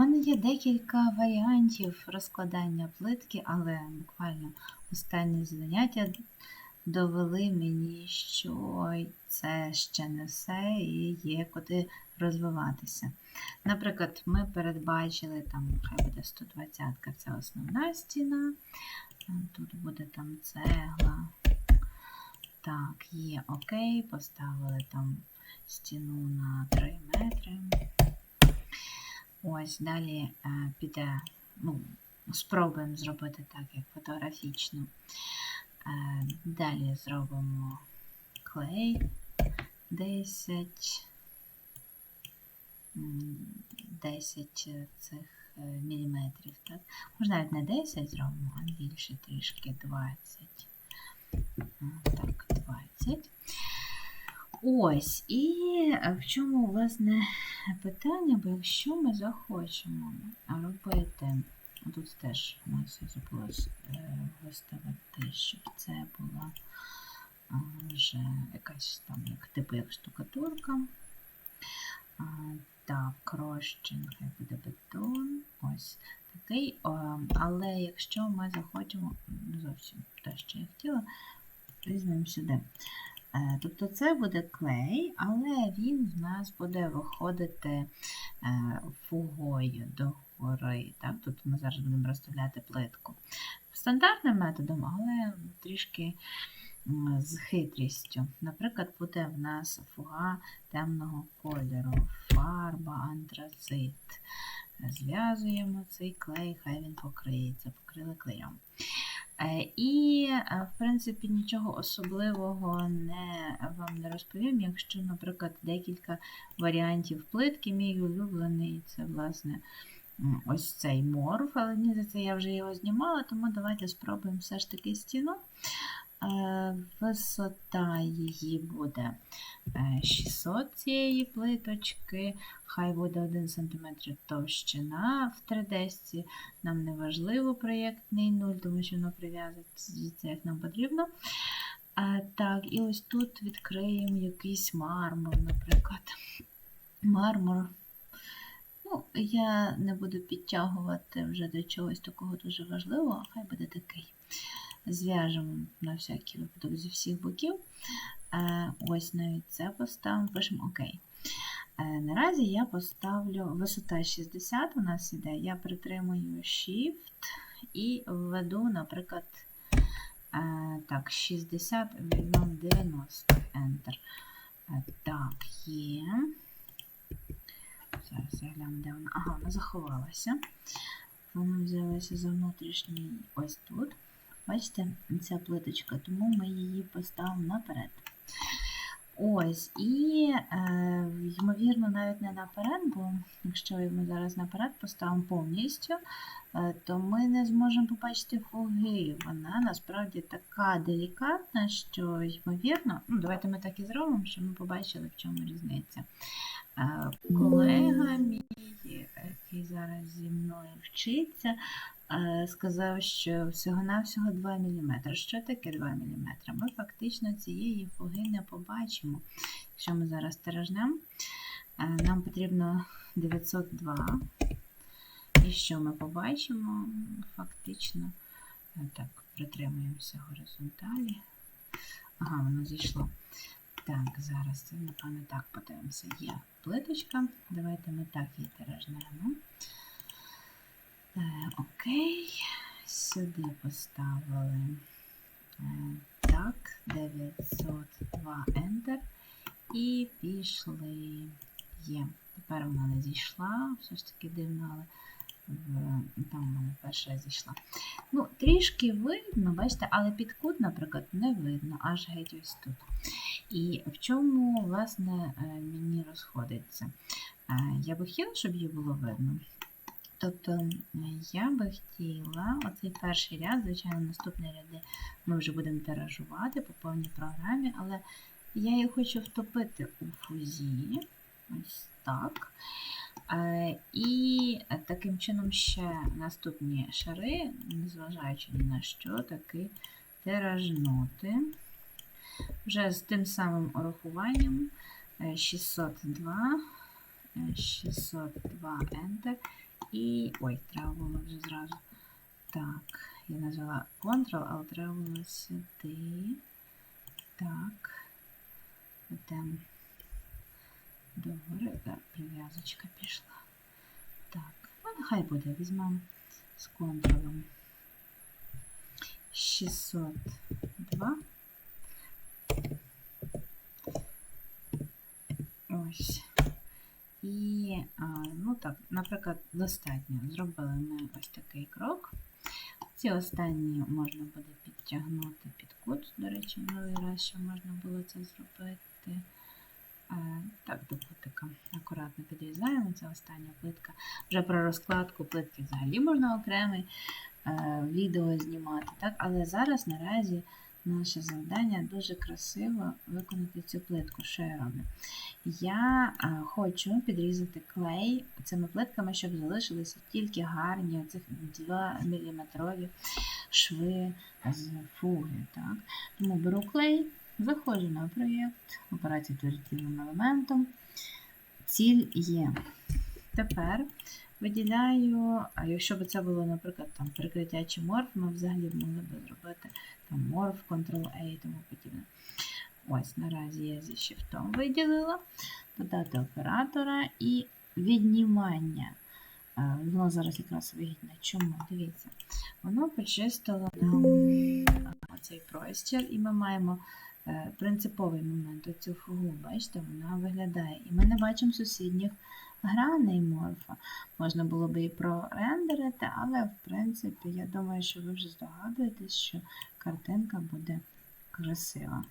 мене є декілька варіантів розкладання плитки, але буквально останні заняття довели мені, що це ще не все і є куди розвиватися. Наприклад, ми передбачили там, хай буде 120 це основна стіна. Тут буде там цегла. Так, є окей, поставили там стіну на 3 метри. Ось далі е, піде, ну, спробуємо зробити так, як фотографічно. Е, далі зробимо клей 10, м, 10 цих е, міліметрів. Так? Може навіть не 10 зробимо, а більше трішки 20. Е, Так, 20. Ось, і в чому, власне, питання, бо якщо ми захочемо робити, тут теж у нас я забулась е, виставити, щоб це була вже якась там, як типу як штукатурка. Так, розчин, буде бетон. Ось такий. Але якщо ми захочемо, не зовсім те, що я хотіла, візьмемо сюди. Е, Тобто це буде клей, але він в нас буде виходити е, фугою до гори. Так? Тут ми зараз будемо розставляти плитку. Стандартним методом, але трішки з хитрістю. Наприклад, буде в нас фуга темного кольору, фарба, антрацит. Зв'язуємо цей клей, хай він покриється, покрили клеєм. Е, І, е, в принципі, нічого особливого не, вам не розповім, якщо, наприклад, декілька варіантів плитки. Мій улюблений це, власне, ось цей морф, але ні, за це я вже його знімала, тому давайте спробуємо все ж таки стіну. Е, Висота її буде е, 600 цієї плиточки, хай буде 1 см товщина в 3D. Нам не важливо проєктний 0, тому що воно прив'язується, як нам потрібно. А, так, і ось тут відкриємо якийсь мармур, наприклад. Мармур. Ну, я не буду підтягувати вже до чогось такого дуже важливого, хай буде такий. Зв'яжемо на всякий випадок зі всіх боків. Е, ось навіть це поставимо, пишемо ОК. Е, Наразі я поставлю висота 60 у нас іде, я притримую Shift і введу, наприклад, е, так, 60, візьмемо 90, Enter. Так, є. Зараз я гляну, де вона. Ага, вона заховалася. Вона взялася за внутрішній ось тут. Бачите, ця плиточка, тому ми її поставимо наперед. Ось, і, е, ймовірно, навіть не наперед, бо якщо ми зараз наперед поставимо повністю, е, то ми не зможемо побачити фуги. Вона насправді така делікатна, що, ймовірно, ну, давайте ми так і зробимо, щоб ми побачили, в чому різниця. Е, колега мій, який зараз зі мною вчиться, сказав, що всього-навсього 2 мм. Що таке 2 мм? Ми фактично цієї фуги не побачимо. Якщо ми зараз тиражнемо, е, нам потрібно 902. І що ми побачимо? Фактично, е, так, притримуємося горизонталі. Ага, воно зійшло. Так, зараз це, напевно, так подивимося. Є плиточка. Давайте ми так її тиражнемо. Е, окей, сюди поставили е, так, 902 Enter. І пішли. Є. Тепер вона не зійшла, все ж таки дивно, але там вона перша зійшла. Ну, трішки видно, бачите, але під кут, наприклад, не видно, аж геть ось тут. І в чому, власне, е, мені розходиться? Я би хотіла, щоб її було видно. Тобто я би хотіла оцей перший ряд, звичайно, наступні ряди ми вже будемо тиражувати по повній програмі, але я її хочу втопити у фузі. Ось так. Е, І таким чином ще наступні шари, незважаючи ні на що, таки тиражнути. Вже з тим самим урахуванням е, 602, е, 602 Enter. І. Ой, треба було вже зразу. Так, я назвала Ctrl, але треба було сюди. Так. Йдемо догори. Так, прив'язочка пішла. Так, ну нехай буде. Візьмемо з контролем 602. Ну так, наприклад, достатньо. Зробили ми ось такий крок. Ці останні можна буде підтягнути під кут. До речі, минулий раз ще можна було це зробити. Е, Так, до кутика. Акуратно підрізаємо. Це остання плитка. Вже про розкладку плитки взагалі можна окреме е, відео знімати. Так? Але зараз наразі наше завдання дуже красиво виконати цю плитку. Що я роблю? Я хочу підрізати клей цими плитками, щоб залишилися тільки гарні оцих 2 мм шви з фуги. Так? Тому беру клей, заходжу на проєкт, операція твердітельним елементом. Ціль є. Тепер виділяю, а якщо б це було, наприклад, там прикриття чи морф, ми взагалі могли б зробити там морф, Ctrl-A і тому подібне. Ось, наразі я зі shift виділила, додати оператора і віднімання. Воно зараз якраз вигідне. Чому? Дивіться, воно почистило нам цей простір, і ми маємо е, принциповий момент. Оцю фугу, бачите, вона виглядає. І ми не бачимо сусідніх граней морфа. Можна було би і прорендерити, але в принципі, я думаю, що ви вже здогадуєтесь, що картинка буде красива.